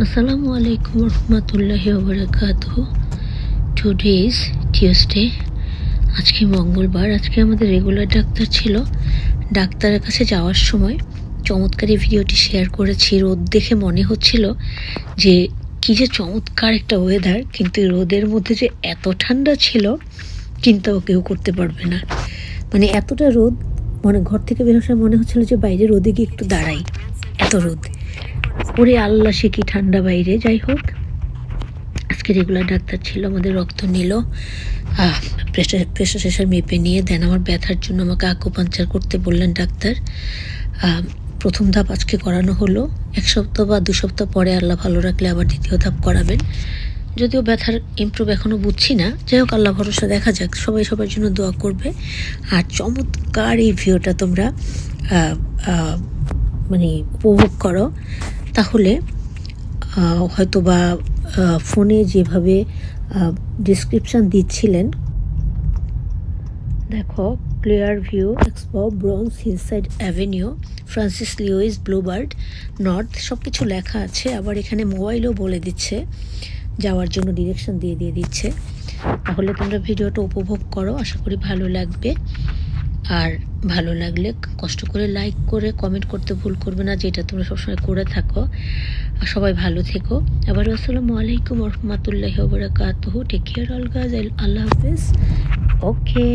আসসালামু আলাইকুম রহমতুল্লাহি ওবরাকাত টুডে ইজ টিউসডে আজকে মঙ্গলবার। আজকে আমাদের রেগুলার ডাক্তার ছিল। ডাক্তারের কাছে যাওয়ার সময় চমৎকার ভিডিওটি শেয়ার করেছি। রোদ দেখে মনে হচ্ছিল যে কী যে চমৎকার একটা ওয়েদার কিন্তু রোদের মধ্যে যে এত ঠান্ডা ছিল চিন্তাও কেউ করতে পারবে না। মানে এতটা রোদ মানে ঘর থেকে বেরোর সময় মনে হচ্ছিল যে বাইরে রোদে গিয়ে একটু দাঁড়াই। এত রোদ। ওরে আল্লাহ, সে কি ঠান্ডা বাইরে? যাই হোক, আজকে রেগুলার ডাক্তার ছিল, আমাদের রক্ত নিল। প্রেশার শেষার মেপে নিয়ে দেন। আমার ব্যথার জন্য আমাকে আকুপাঞ্চার করতে বললেন ডাক্তার। প্রথম ধাপ আজকে করানো হলো। এক সপ্তাহ বা দু সপ্তাহ পরে আল্লাহ ভালো রাখলে আবার দ্বিতীয় ধাপ করাবেন। যদিও ব্যথার ইমপ্রুভ এখনও বুঝছি না। যাই হোক, আল্লাহ ভরসা, দেখা যাক। সবাই সবার জন্য দোয়া করবে। আর চমৎকার এই ভিউটা তোমরা মানে উপভোগ করো। তাহলে হয়তো বা ফোনে যেভাবে ডিসক্রিপশান দিচ্ছিলেন, দেখো clear view expo bronze hillside avenue Francis Lewis bluebird north সব কিছু লেখা আছে, আবার এখানে মোবাইলও বলে দিচ্ছে, যাওয়ার জন্য ডিরেকশন দিয়ে দিয়ে দিচ্ছে। তাহলে তোমরা ভিডিওটা উপভোগ করো, আশা করি ভালো লাগবে। আর ভালো লাগলে কষ্ট করে লাইক করে কমেন্ট করতে ভুল করবে না, যেটা তোমরা সবসময় করে থাকো। আর সবাই ভালো থেকো। আবার আসসালামু আলাইকুম রহমতুল্লাহ বরাকাতুহু টেক কেয়ার অল গাজ আল্লাহ হাফেজ। ওকে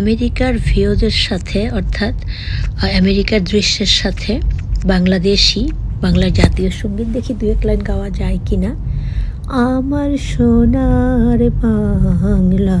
আমেরিকার ভিউজের সাথে, অর্থাৎ আমেরিকার দৃশ্যের সাথে বাংলাদেশি, বাংলার জাতীয় সংগীত দেখি দু এক লাইন গাওয়া যায় কি না আমার সোনার বাংলা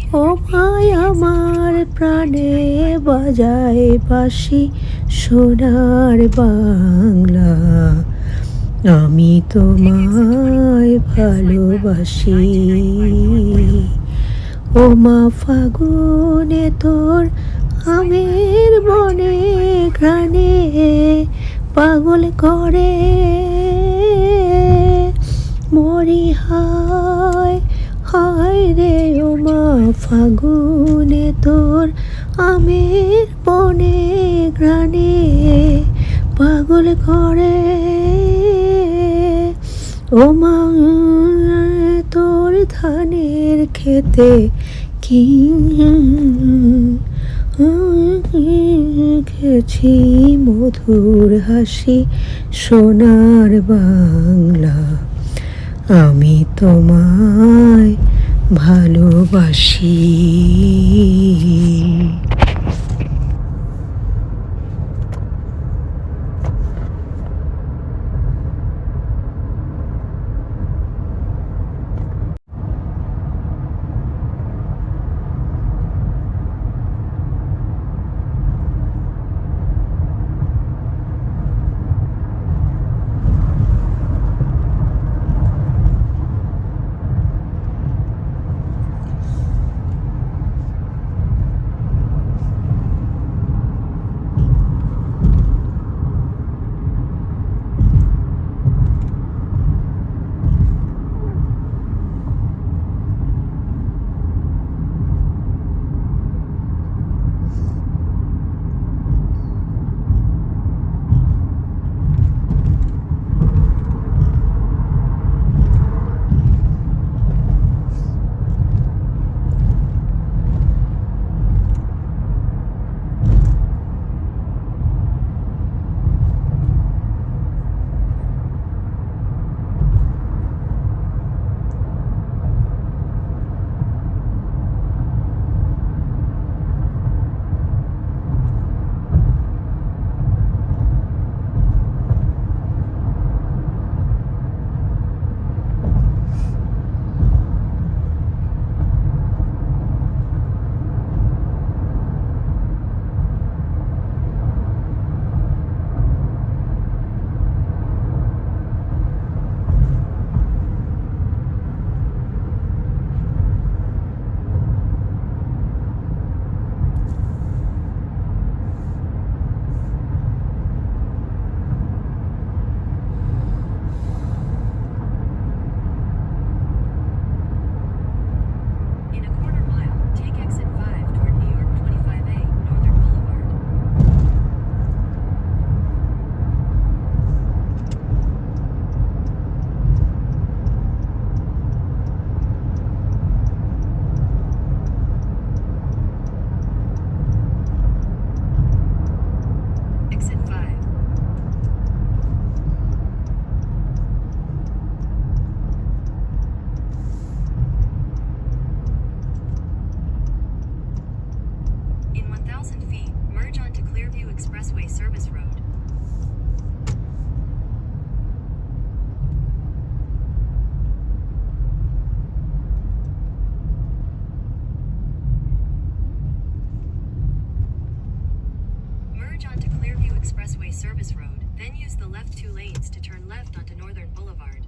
ও মায় আমার প্রাণে বাজায় বাসি সোনার বাংলা। আমি তোমায় ভালোবাসি। ও মা ফাগুনে তোর আমের বনে ঘ্রাণে পাগল করে ফাগুনে তোর আমের বনে ঘ্রাণে পাগল করে। ও মা, তোর ধানের খেতে কি খেছি মধুর হাসি সোনার বাংলা। আমি তোমায় ভালোবাসি। Merge onto Clearview Expressway Service Road, then use the left two lanes to turn left onto Northern Boulevard.